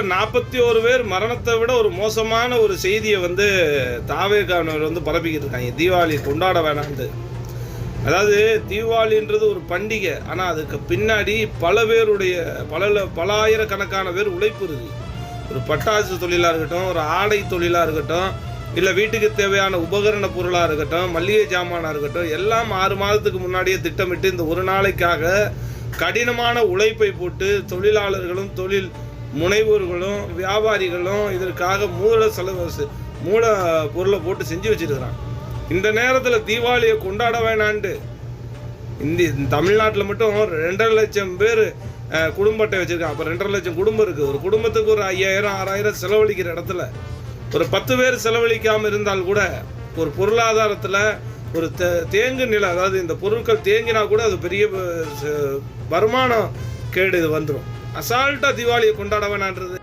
கிட்டத்தட்ட நாற்பத்தி ஒரு பேர் மரணத்தை விட ஒரு மோசமான ஒரு செய்தியை வந்து தாவேகானவர் வந்து பரப்பிக்கிட்டு இருக்காங்க. தீபாவளி கொண்டாட வேணாம்னு அதாவது தீபாவளின்றது ஒரு பண்டிகை. ஆனால் அதுக்கு பின்னாடி பல பேருடைய பல பல ஆயிரக்கணக்கான பேர் உழைப்பு இருக்குது ஒரு பட்டாசு தொழிலாக இருக்கட்டும் ஒரு ஆடை தொழிலாக இருக்கட்டும் இல்லை வீட்டுக்கு தேவையான உபகரண பொருளாக இருக்கட்டும் மல்லிகை ஜாமானாக இருக்கட்டும் எல்லாம் ஆறு மாதத்துக்கு முன்னாடியே திட்டமிட்டு இந்த ஒரு நாளைக்காக கடினமான உழைப்பை போட்டு தொழிலாளர்களும் தொழில் முனைவோர்களும் வியாபாரிகளும் இதற்காக மூல செலவு மூல பொருளை போட்டு செஞ்சு வச்சிருக்கிறான் இந்த நேரத்தில் தீபாவளியை கொண்டாட வேணான்ட்டு. இந்தி தமிழ்நாட்டில் மட்டும் ரெண்டரை லட்சம் பேர் குடும்ப அட்டை வச்சுருக்காங்க. அப்போ ரெண்டரை லட்சம் குடும்பம் இருக்குது ஒரு குடும்பத்துக்கு ஒரு ஐயாயிரம் ஆறாயிரம் செலவழிக்கிற இடத்துல ஒரு பத்து பேர் செலவழிக்காமல் இருந்தால் கூட ஒரு பொருளாதாரத்தில் ஒரு தே தேங்கு நிலை அதாவது இந்த பொருட்கள் தேங்கினா கூட அது பெரிய வருமானம் கேடு இது வந்துடும் அசால்ட்டாக தீபாவளியை கொண்டாட வேணான்றது.